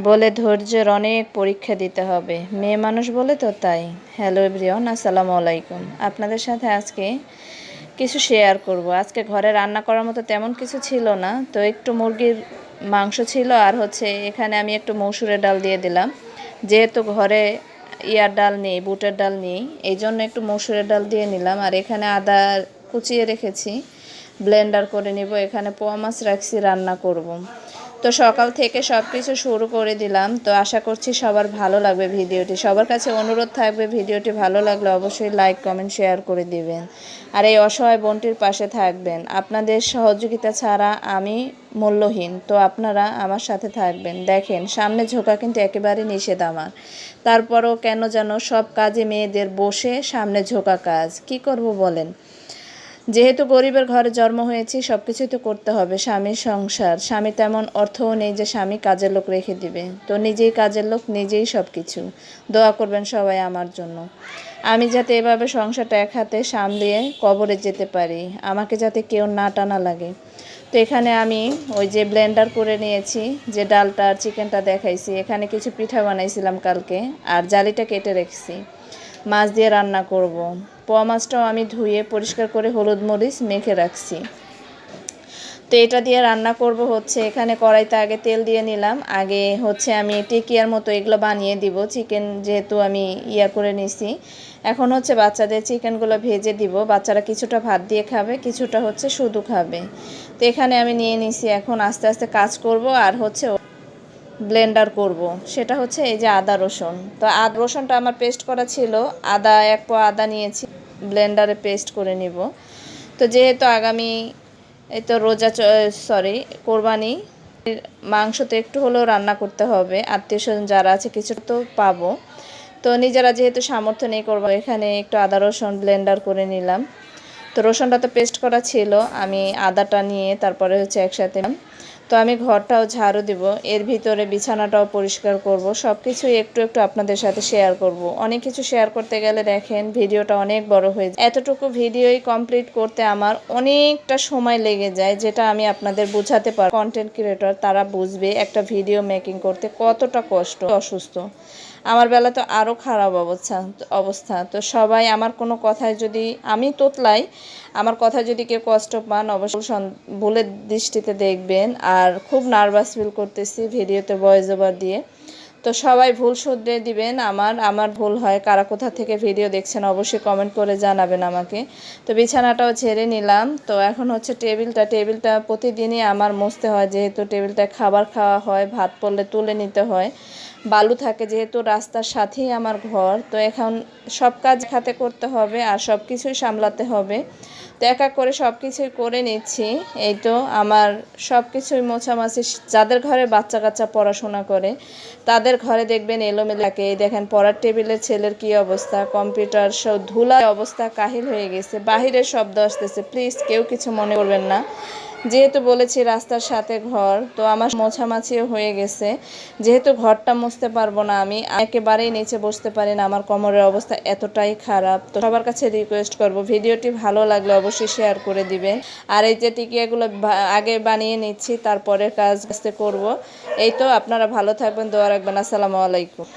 বলে ধৈর্যের অনেক পরীক্ষা দিতে হবে। মেয়ে মানুষ বলে তো তাই। হ্যালো এভরিওয়ান, আসসালামু আলাইকুম। আপনাদের সাথে আজকে কিছু শেয়ার করব। আজকে ঘরে রান্না করার মতো তেমন কিছু ছিল না। তো একটু মুরগির মাংস ছিল আর হচ্ছে এখানে আমি একটু মসুরের ডাল দিয়ে দিলাম। যেহেতু ঘরে ইয়ার ডাল নেই, বুটের ডাল নেই, এই জন্য একটু মসুরের ডাল দিয়ে নিলাম। আর এখানে আদা কুচিয়ে রেখেছি। ব্লেন্ডার করে নিব। এখানে পোয়া মাছ রাখছি, রান্না করব। তো সকাল থেকে সব কিছু শুরু করে দিলাম। তো আশা করছি সবার ভালো লাগবে ভিডিওটি। সবার কাছে অনুরোধ থাকবে ভিডিওটি ভালো লাগলে অবশ্যই লাইক, কমেন্ট, শেয়ার করে দিবেন। আর এই অসহায় বোনটির পাশে থাকবেন। আপনাদের সহযোগিতা ছাড়া আমি মূল্যহীন। তো আপনারা আমার সাথে থাকবেন। দেখেন, সামনে ঝোঁকা কিন্তু একেবারে নিষেধ আমার। তারপরও কেন যেন সব কাজে মেয়েদের বসে সামনে ঝোঁকা কাজ। কি করব বলেন? যেহেতু গরিবের ঘরে জন্ম হয়েছি সব কিছুই তো করতে হবে। স্বামীর সংসার। স্বামী তেমন অর্থও নেই যে স্বামী কাজের লোক রেখে দিবে। তো নিজেই কাজের লোক, নিজেই সব কিছু দোয়া করবেন সবাই আমার জন্য। আমি যাতে এভাবে সংসারটা এক হাতে সামলিয়ে কবরে যেতে পারি। আমাকে যাতে কেউ না টানা লাগে। তো এখানে আমি ওই যে ব্লেন্ডার করে নিয়েছি, যে ডালটা আর চিকেনটা দেখাইছি। এখানে কিছু পিঠা বানাইছিলাম কালকে, আর জালিটা কেটে রেখেছি। মাছ দিয়ে রান্না করব। পোয়া মাছটাও আমি ধুয়ে পরিষ্কার করে হলুদ মরিচ মেখে রাখছি। তো এটা দিয়ে রান্না করব হচ্ছে, এখানে কড়াইতে আগে তেল দিয়ে নিলাম। আগে হচ্ছে আমি টিকিয়ার মতো এগুলো বানিয়ে দিব, চিকেন যেহেতু আমি ইয়া করে নিছি। এখন হচ্ছে বাচ্চাদের চিকেনগুলো ভেজে দিব। বাচ্চারা কিছুটা ভাত দিয়ে খাবে, কিছুটা হচ্ছে শুধু খাবে। তো এখানে আমি নিয়ে নিছি এখন আস্তে আস্তে কাজ করব আর হচ্ছে ব্লেন্ডার করব। সেটা হচ্ছে এই যে আদা রসুন। তো আদা রসুনটা আমার পেস্ট করা ছিল। আদা, এক পো আদা নিয়েছি। ব্লেন্ডারে পেস্ট করে নিব। তো যেহেতু আগামী, এই তো রোজা সরি, কোরবানি মাংস তো একটু হলেও রান্না করতে হবে। আত্মীয় স্বজন যারা আছে কিছু তো পাবো। তো নিজেরা যেহেতু সামর্থ্য নেই করব, এখানে একটু আদা রসুন ব্লেন্ডার করে নিলাম। তো রসুনটা তো পেস্ট করা ছিল, আমি আদাটা নিয়ে তারপরে হচ্ছে একসাথে তো আমি ঘরটাও ঝাড়ু দিব, এর ভিতরে বিছানাটাও পরিষ্কার করব সব কিছু একটু একটু আপনাদের সাথে শেয়ার করব। অনেক কিছু শেয়ার করতে গেলে দেখেন ভিডিওটা অনেক বড় হয়ে যায়। এতটুকু ভিডিওই কমপ্লিট করতে আমার অনেকটা সময় লেগে যায়, যেটা আমি আপনাদের বোঝাতে পার কন্টেন্ট ক্রিয়েটর তারা বুঝবে একটা ভিডিও মেকিং করতে কতটা কষ্ট, অসুস্থ। আমার বেলা তো আরও খারাপ অবস্থা অবস্থা। তো সবাই আমার কোনো কথায় যদি আমি তোতলাই, আমার কথা যদি কেউ কষ্ট পান অবশ্য ভুলের দৃষ্টিতে দেখবেন। আর খুব নার্ভাস ফিল করতেছি ভিডিওতে ভয়েস ওভার দিয়ে। তো সবাই ভুল শুধরে দিবেন আমার আমার ভুল হয়, কারা কোথা থেকে ভিডিও দেখছেন অবশ্যই কমেন্ট করে জানাবেন আমাকে। তো বিছানাটাও ছেড়ে নিলাম। তো এখন হচ্ছে টেবিলটা টেবিলটা প্রতিদিনই আমার মুছতে হয়, যেহেতু টেবিলটায় খাবার খাওয়া হয়, ভাত পড়লে তুলে নিতে হয়। বালু থাকে যেহেতু রাস্তার সাথেই আমার ঘর, তো এখন সব কাজ খাতে করতে হবে আর সব কিছুই সামলাতে হবে। তো এক এক করে সব কিছুই করে নিচ্ছি। এই তো আমার সব কিছুই মোছামাছি, যাদের ঘরে বাচ্চা কাচ্চা পড়াশোনা করে, তাদের ঘরে দেখবেন এলোমেলাকে থাকে। দেখেন, পড়ার টেবিলের ছেলের কি অবস্থা? কম্পিউটার সব ধুলা অবস্থা কাহিল হয়ে গেছে। বাহিরের শব্দ আসতেছে। প্লিজ কেউ কিছু মনে করবেন না। যেহেতু বলেছি রাস্তার সাথে ঘর, তো আমার মোছামাছিও হয়ে গেছে। যেহেতু ঘরটা মুছতে পারব না আমি, একেবারেই নিচে বসতে পারি না, আমার কোমরের অবস্থা এতটাই খারাপ। তো সবার কাছে রিকোয়েস্ট করব, ভিডিওটি ভালো লাগলে অবশ্যই শেয়ার করে দিবেন। আর এই যে টিকিয়াগুলো আগে বানিয়ে নিচ্ছি তারপরে কাজ করব। এই তো, আপনারা ভালো থাকবেন, দোয়া রাখবেন, আসসালামু আলাইকুম।